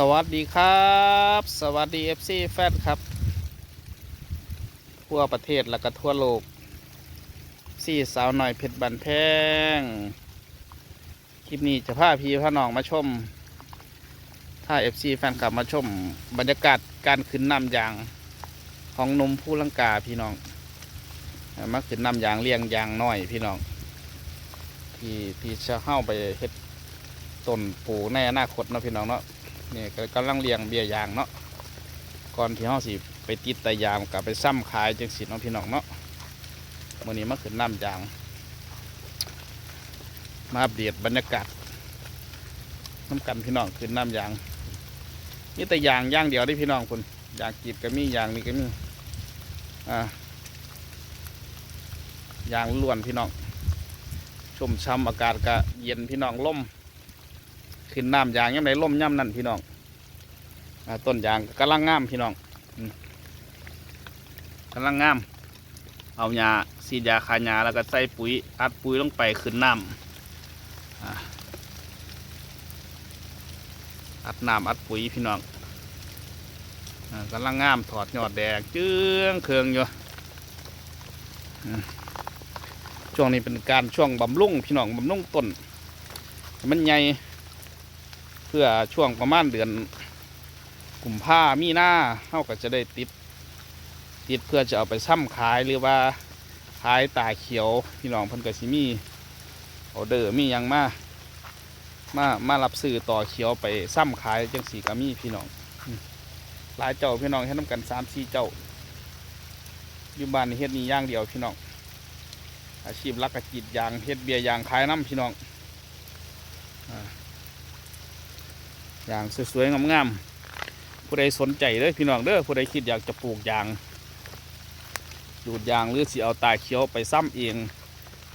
สวัสดีครับ สวัสดี FC แฟนครับ ทั่วประเทศและก็ทั่วโลกสี่สาวหน่อยเพชรบันแพง คลิปนี้จะพาพี่พาน้องมาชม ถ้า FC แฟนคลับมาชม บรรยากาศการขึ้นน้ำยางของนมผู้ลังกาพี่น้องมาขึ้นน้ำยางเลี้ยงยางน้อยพี่น้อง ที่ที่จะเข้าไปเฮ็ดต้นปลูกในอนาคตนะพี่น้องเนาะ เนี่ก็กำลังเลี้ยงเบี้ยยางเนาะก่อนที่เฮาสิไปติดตะยามกลับไปซ้ำขายจังสิเนาะพี่น้องเนาะมื้อนี้มาขึ้นน้ำยาง มาอัปเดตบรรยากาศน้ำกันพี่น้องขึ้นน้ำยางนี่แต่ยางย่างเดียวได้พี่น้องคุณยางกีดก็มียางนี่ก็มีอ่ายางล้วนพี่น้องชุ่มช้ำอากาศก็เย็นพี่น้องล่ม ขึ้นน้ำยางย่ำไหนล่มย่ำนั่นพี่น้องอต้นยางกำลังงามพี่น้องอืมกำลังงาม เอาหญ้าสีดยาคาหญ้าแล้วก็ใส่ปุ๋ยอัดปุ๋ยลงไปขึ้นน้ำอัดน้ำอัดปุ๋ยพี่น้องอากำลังงามถอดยอดแดงเจื้องเคืองอยู่ช่วงนี้เป็นการช่วงบำรุงพี่น้องบำรุงต้นมันใหญ่ พื่อช่วงประมาณเดือนกุมภามีหน้าเขาก็จะได้ติด ติดเพื่อจะเอาไปซ้ำขายหรือว่าขายตาเขียวพี่น้องเพันกสิมีออเดอร์มียังมามามารับซื้อต่อเขียวไปซ้ำขายจังสีก็มีพี่น้องหลายเจ้าพี่น้องให้น้ำกันสามสี่เจ้าอยู่บ้านเฮ็ดนี่อย่างเดียวพี่น้องอาชีพลักกระจีดยางเฮ็ดเบียร์ยางขายน้ำพี่น้องอ อย่างสวยๆงามๆผู้ใดสนใจเด้อพี่น้องเด้อผู้ใดคิดอยากจะปลูกยางดูดยางหรือสิเอาตาเขียวไปซ้ำเอง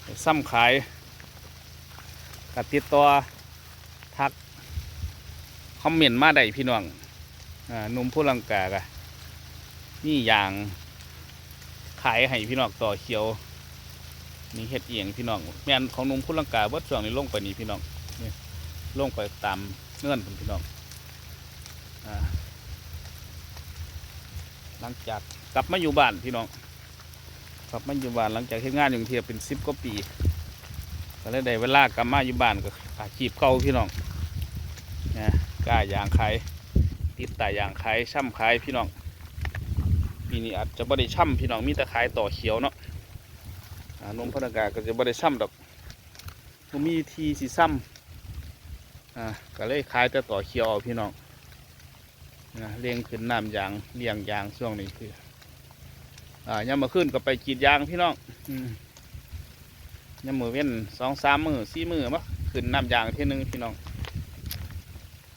ไปซ้ำขายกัติดต่อทักคอมเมนต์มาได้พี่น้องอนุ่มผู้ลังกากะนี่ยางขายให้พี่น้องต่อเขียวนี่เฮ็ดเอียงพี่น้องแม่นของนุ่มผู้ลังกาเบิดช่วงนี้ลงไปนี่พี่น้องนี่ลงไปตาม เงื่อนผมพี่น้องหลังจากกลับมาอยู่บ้านพี่น้องกลับมาอยู่บ้านหลังจากเฮ็ดงานอยู่กรุงเทียบเป็นสิบกว่าปีก็เลยได้เวลากลับมาอยู่บ้านก็อาชีพเก่าพี่น้องนะกล้ายางขายติดตายางขายช่ำขายพี่น้องปีนี้อาจจะบ่ได้ช่ำพี่น้องมีแต่ขายต่อเขียวเนาะนมพนักงานก็จะบ่ได้ช่ำดอกมีทีสีซ้ำ อ่าก็เลยขายแต่ต่อเขียวพี่น้องนะเลี้ยงขึ้นน้ำยางเลี้ยงยางช่วงนี้คือ อ่ายามมาขึ้นก็ไปกีดยางพี่น้องยามมือเว้นสองสามมือสี่มือมะขึ้นน้ำยางทีหนึงพี่น้อง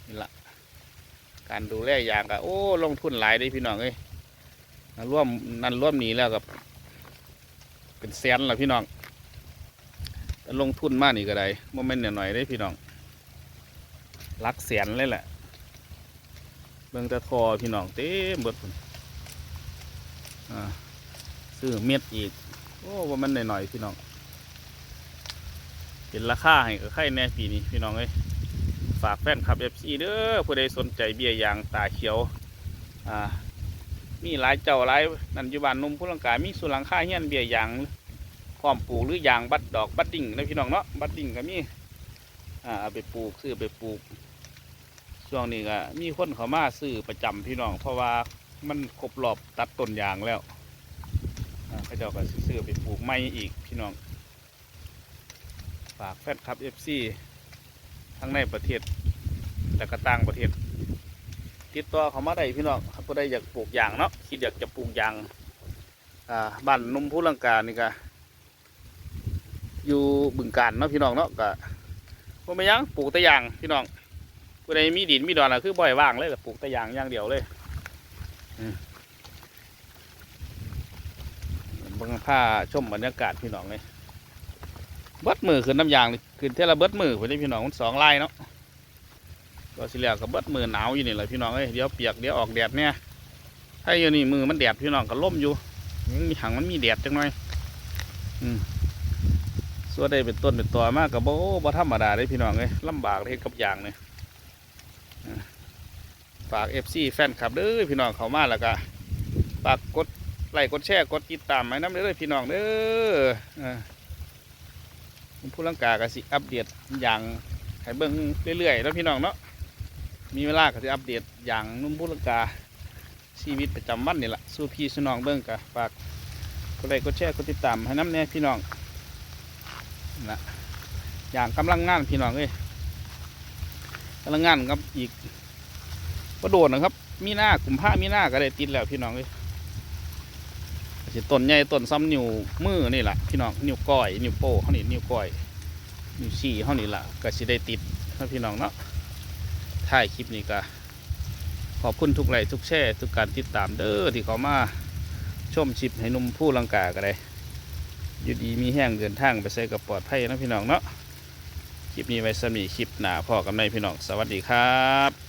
นี่ละการดูแลยางก็โอ้ลงทุนหลายเด้พี่น้องเอ้ยนะร่วมนั่นร่วมหนีแล้วกับเป็นแสนละพี่น้องลงทุนมากนี่ก็ได้โมเมนต์หน่อยๆได้พี่น้อง ลักเสียนเลยแหละ เบิ่งแตะทอพี่น้องเต็มเบิดซื้อเม็ดอีก โอ้ว่ามันหน่อยๆพี่น้องเป็นราคาให้กับไข่แน่ปีนี้พี่น้องเอ้ยฝากแฟนคลับเอฟซีเด้อผู้ใดสนใจเบี้ยยางตาเขียว อ่า มีหลายเจ้าหลายนันอยุบานนุ่มผู้ลังกามีสุหลังค่าเฮียนเบี้ยยางพร้อมปลูกหรือยางบัดดอกบัดดิ่งนะพี่น้องเนาะบัดดิ่งก็มี อ่าเอาไปปลูกซื้อไปปลูก ช่วงนี้ก็มีคนเขามาซื้อประจำพี่น้อง เพราะว่ามันครบรอบตัดต้นยางแล้วอ่าเขาเจ้าก็ซื้อไปปลูกไม่อีกพี่น้อง ฝากแฟนคลับเอฟซีทั้งในประเทศและก็ต่างประเทศ ติดต่อเขามาได้พี่น้องถ้าผู้อยากปลูกยางเนาะคิดอยากจะปลูกยางอ่าบ้านนุ่มผู้ลังกานี่ก็อยู่บึงการเนาะพี่น้องเนาะก็ บ่ไม่ยังปลูกต่ยางพี่น้องผู้ใดมีดินมีดอนอะคือบ่อยว่างเลยปลูกต่ยางอย่างเดียวเลยบังผ้าชมบรรยากาศพี่น้องเลยเบิดมือขึ้นน้ำยางนี่ขึ้นเท่าละเบิดมือไปได้พี่น้องมันสองไร่เนาะก็สิแล้วก็เบิดมือหนาวอยู่นี่แหละพี่น้องเอ้ยเดี๋ยวเปียกเดี๋ยวออกแดดเนี่ยถ้าอยู่นี่มือมันแดดพี่น้องก็ล่มอยู่ยังมีหังมันมีแดดจังหน่อย อืม ส่วนใดเป็นต้นเป็นตัวมากกับโบบ่ธรรมดาได้พี่น้องเลยลำบากเลยกับยางเนี่ยกฝาก FC แฟนคลับเด้อพี่น้องเขามาแล้วก็ฝากกดไลค์กดแชร์กดติดตามให้น้ำเด้อพี่น้องเด้ออ่าผมผู้ลังกาก็สิอัปเดตอย่างให้เบิ่งเรื่อยๆแล้วพี่น้องเนาะมีเวลาก็สิอัปเดตอย่างนุ่มผู้ลังกาชีวิตประจำวันนี่แหละสู้พี่สู้น้องเบิ่งก็ฝากกดไลค์กดแชร์กดติดตามให้น้ำเนี่ยพี่น้อง นะอย่างกำลังงานพี่น้องเอ้ยกำลังงานครับอีกก็โดดนะครับ มีหน้ากลุ่มผ้ามีหน้าก็ได้ติดแล้วพี่น้องเลยสิต้นใหญ่ต้นซ้ำนิ้วมือนี่แหละพี่น้องนิ้วก้อยนิ้วโป้เขานี่นิ้วก้อยนิ้วชี้เขานี่แหละก็สิได้ติดนะพี่น้องเนาะถ่ายคลิปนี้ก็ขอบคุณทุกไลค์ทุกแชร์ทุกการติดตามเด้อที่เขามาชมชิปให้นุ่มผู้ลังกาก็ได้ อยู่ดีมีแห้งเดินทางไปใส่กับปลอดภัยนะพี่น้องเนาะคลิปนี้ไว้สมีคลิปหนาพอกันไหมพี่น้อง สวัสดีครับ